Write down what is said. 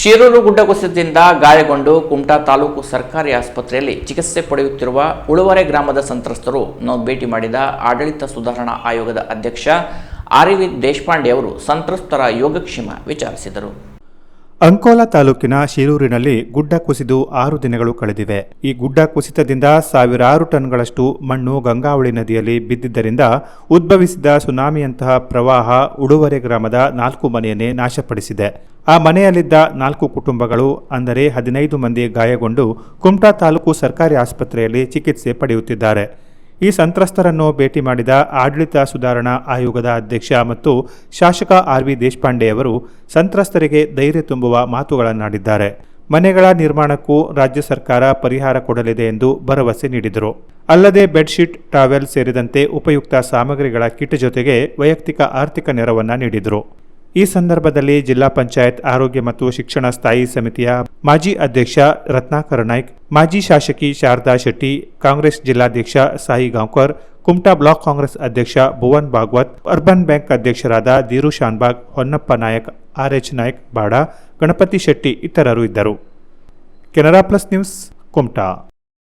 ಶಿರೂರು ಗುಡ್ಡ ಕುಸಿತದಿಂದ ಗಾಯಗೊಂಡು ಕುಮಟಾ ತಾಲೂಕು ಸರ್ಕಾರಿ ಆಸ್ಪತ್ರೆಯಲ್ಲಿ ಚಿಕಿತ್ಸೆ ಪಡೆಯುತ್ತಿರುವ ಉಳುವರೆ ಗ್ರಾಮದ ಸಂತ್ರಸ್ತರು ನಾವು ಭೇಟಿ ಮಾಡಿದ ಆಡಳಿತ ಸುಧಾರಣಾ ಆಯೋಗದ ಅಧ್ಯಕ್ಷ ಆರ್ ವಿ ದೇಶಪಾಂಡೆ ಅವರು ಸಂತ್ರಸ್ತರ ಯೋಗಕ್ಷೇಮ ವಿಚಾರಿಸಿದರು. ಅಂಕೋಲಾ ತಾಲೂಕಿನ ಶಿರೂರಿನಲ್ಲಿ ಗುಡ್ಡ ಕುಸಿದು ಆರು ದಿನಗಳು ಕಳೆದಿವೆ. ಈ ಗುಡ್ಡ ಕುಸಿತದಿಂದ ಸಾವಿರಾರು ಟನ್ಗಳಷ್ಟು ಮಣ್ಣು ಗಂಗಾವಳಿ ನದಿಯಲ್ಲಿ ಬಿದ್ದಿದ್ದರಿಂದ ಉದ್ಭವಿಸಿದ ಸುನಾಮಿಯಂತಹ ಪ್ರವಾಹ ಉಡುವರೆ ಗ್ರಾಮದ ನಾಲ್ಕು ಮನೆಯನ್ನೇ ನಾಶಪಡಿಸಿದೆ. ಆ ಮನೆಯಲ್ಲಿದ್ದ ನಾಲ್ಕು ಕುಟುಂಬಗಳು, ಅಂದರೆ ಹದಿನೈದು ಮಂದಿ ಗಾಯಗೊಂಡು ಕುಮಟಾ ತಾಲೂಕು ಸರ್ಕಾರಿ ಆಸ್ಪತ್ರೆಯಲ್ಲಿ ಚಿಕಿತ್ಸೆ ಪಡೆಯುತ್ತಿದ್ದಾರೆ. ಈ ಸಂತ್ರಸ್ತರನ್ನು ಭೇಟಿ ಮಾಡಿದ ಆಡಳಿತ ಸುಧಾರಣಾ ಆಯೋಗದ ಅಧ್ಯಕ್ಷ ಮತ್ತು ಶಾಸಕ ಆರ್ ವಿ ದೇಶಪಾಂಡೆ ಅವರು ಸಂತ್ರಸ್ತರಿಗೆ ಧೈರ್ಯ ತುಂಬುವ ಮಾತುಗಳನ್ನಾಡಿದ್ದಾರೆ. ಮನೆಗಳ ನಿರ್ಮಾಣಕ್ಕೂ ರಾಜ್ಯ ಸರ್ಕಾರ ಪರಿಹಾರ ಕೊಡಲಿದೆ ಎಂದು ಭರವಸೆ ನೀಡಿದರು. ಅಲ್ಲದೆ ಬೆಡ್ಶೀಟ್, ಟಾವೆಲ್ ಸೇರಿದಂತೆ ಉಪಯುಕ್ತ ಸಾಮಗ್ರಿಗಳ ಕಿಟ್ ಜೊತೆಗೆ ವೈಯಕ್ತಿಕ ಆರ್ಥಿಕ ನೆರವನ್ನ ನೀಡಿದರು. ಈ ಸಂದರ್ಭದಲ್ಲಿ ಜಿಲ್ಲಾ ಪಂಚಾಯತ್ ಆರೋಗ್ಯ ಮತ್ತು ಶಿಕ್ಷಣ ಸ್ಥಾಯಿ ಸಮಿತಿಯ ಮಾಜಿ ಅಧ್ಯಕ್ಷ ರತ್ನಾಕರ ನಾಯ್ಕ್, ಮಾಜಿ ಶಾಸಕಿ ಶಾರದಾ ಶೆಟ್ಟಿ, ಕಾಂಗ್ರೆಸ್ ಜಿಲ್ಲಾಧ್ಯಕ್ಷ ಸಾಯಿ ಗಾಂವ್ಕರ್, ಕುಮಟಾ ಬ್ಲಾಕ್ ಕಾಂಗ್ರೆಸ್ ಅಧ್ಯಕ್ಷ ಭುವನ್ ಭಾಗವತ್, ಅರ್ಬನ್ ಬ್ಯಾಂಕ್ ಅಧ್ಯಕ್ಷರಾದ ದೀರು ಶಾನ್ಬಾಗ್, ಹೊನ್ನಪ್ಪ ನಾಯಕ್, ಆರ್ಎಚ್ ನಾಯ್ಕ್ ಬಾಡ, ಗಣಪತಿ ಶೆಟ್ಟಿ ಇತರರು ಇದ್ದರು. Canara plus news, Kumta.